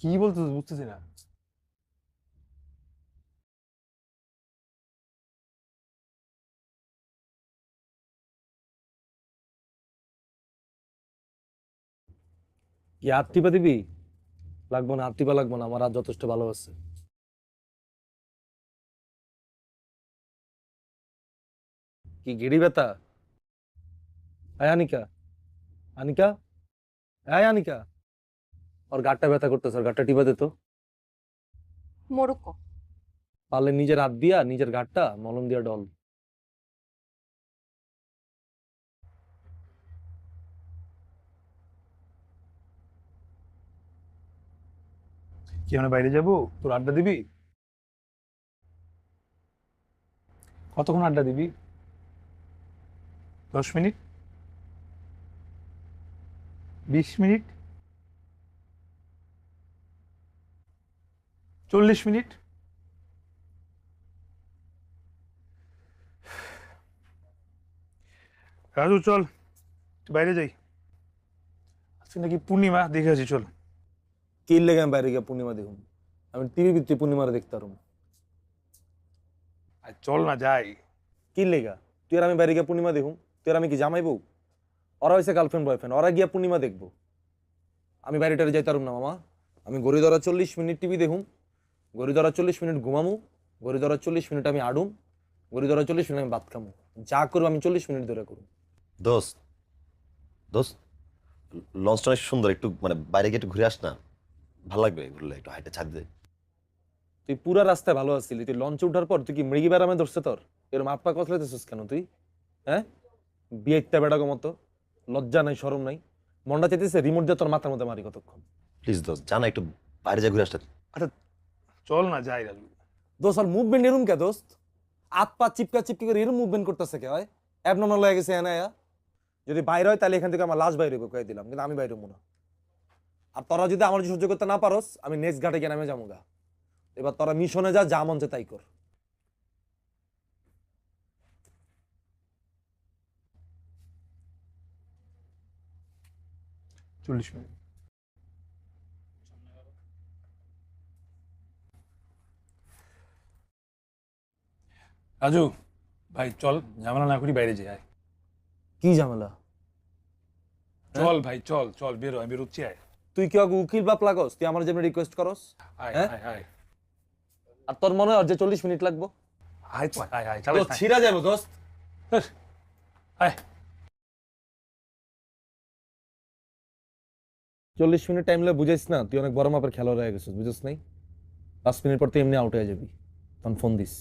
কি বলতেছিস বুঝতেছি না। কি হাত দিবি? লাগবো না হাত টিপা লাগবো না, আমার আর যথেষ্ট ভালো আছে। কি গেড়ি ব্যথা? আয় আনিকা আনিকা? আয় আনিকা? ওর গাটটা ব্যথা করতেছে ওর গাটটা টিপা দে তো। মোরক্কো। পারলে নিজের হাত দিয়া নিজের গাটটা মলম দিয়া ডল। কি আমরা বাইরে যাব? তোর আড্ডা দিবি? কতক্ষণ আড্ডা দিবি? দশ মিনিট? বিশ মিনিট? চল্লিশ মিনিট। রাজু চল বাইরে যাই। আজকে নাকি পূর্ণিমা দেখে আছি চল। কি লেগে আমি বাইরে গিয়া পূর্ণিমা দেখুন আমি টিভি ভিত্তি পূর্ণিমারে দেখতে পারব আর চল না যাই। কি লেগা? তুই আর আমি বাইরে গিয়া পূর্ণিমা দেখুন তুই আর আমি কি জামাই বউ? ওরা হয়েছে গার্লফ্রেন্ড বয়ফ্রেন্ড ওরা গিয়া পূর্ণিমা দেখব। আমি বাইরে টারে যাইতে পারুম না মামা। আমি গড়ি ধরা চল্লিশ মিনিট টিভি দেখুম। গড়ি ধরা চল্লিশ মিনিট ঘুমামু গড়ি ধরা চল্লিশ মিনিট আমি আডুম গড়ি ধরা চল্লিশ মিনিট আমি ভাত খামু। যা করব আমি চল্লিশ মিনিট ধরে করুম দোস্ত দোস্ত লঞ্চটা অনেক সুন্দর একটু মানে বাইরে গিয়ে একটু ঘুরে আস না। ভালো লাগবে ঘুরলে একটু হাইটে ছাদ দে। তুই পুরা রাস্তায় ভালো আসছিলি তুই লঞ্চে উঠার পর তুই কি মৃগী বেড়ামে ধরছে তোর? এরম আপা কচলাইতেছিস কেন তুই? হ্যাঁ? বিয়ে ইত্যা বেড়াগো মতো লজ্জা নাই সরম নাই। মনটা চাইতেছে রিমোট দিয়ে তোর মাথার মধ্যে মারি কতক্ষণ। প্লিজ দোস্ত জানা একটু বাইরে যা ঘুরে আসতে। চল না যাই রাজু। দোস্ত আর মুভমেন্ট এরম কে দোস্ত? হাত পা চিপকা চিপকি করে এরম মুভমেন্ট করতেছে কে? হয় অ্যাবনর্মাল হয়ে গেছে এনায়া। যদি বাইরে হয় তাহলে এখান থেকে আমার লাশ বাইরে কয়ে দিলাম। কিন্তু আমি বাইরে হব না। আর তোরা যদি আমার সহ্য করতে না পারস আমি নেক্সট ঘাটে গিয়ে নামে যাব গা। এবার তোরা মিশনে যা যা মন চায় তাই কর। চল্লিশ মিনিট। রাজু ভাই চল ঝামেলা না করি বাইরে যাই। কি ঝামেলা? চল ভাই চল চল বেরো আমি বেরোচ্ছি আয়। তুই কি উকিল বাপ লাগস? তুই আমার জন্য রিকোয়েস্ট করস? হ্যাঁ? আর তোর মনে হয় যে চল্লিশ মিনিট লাগবো? ছিঁড়া যাব দোস্ত। চল্লিশ মিনিট টাইম লাগে বুঝাইস না তুই অনেক বড় মাপের খেলোয়াড় হয়ে গেছিস বুঝিস নাই? পাঁচ মিনিট পর তুই এমনি আউট হয়ে যাবি। তখন ফোন দিস।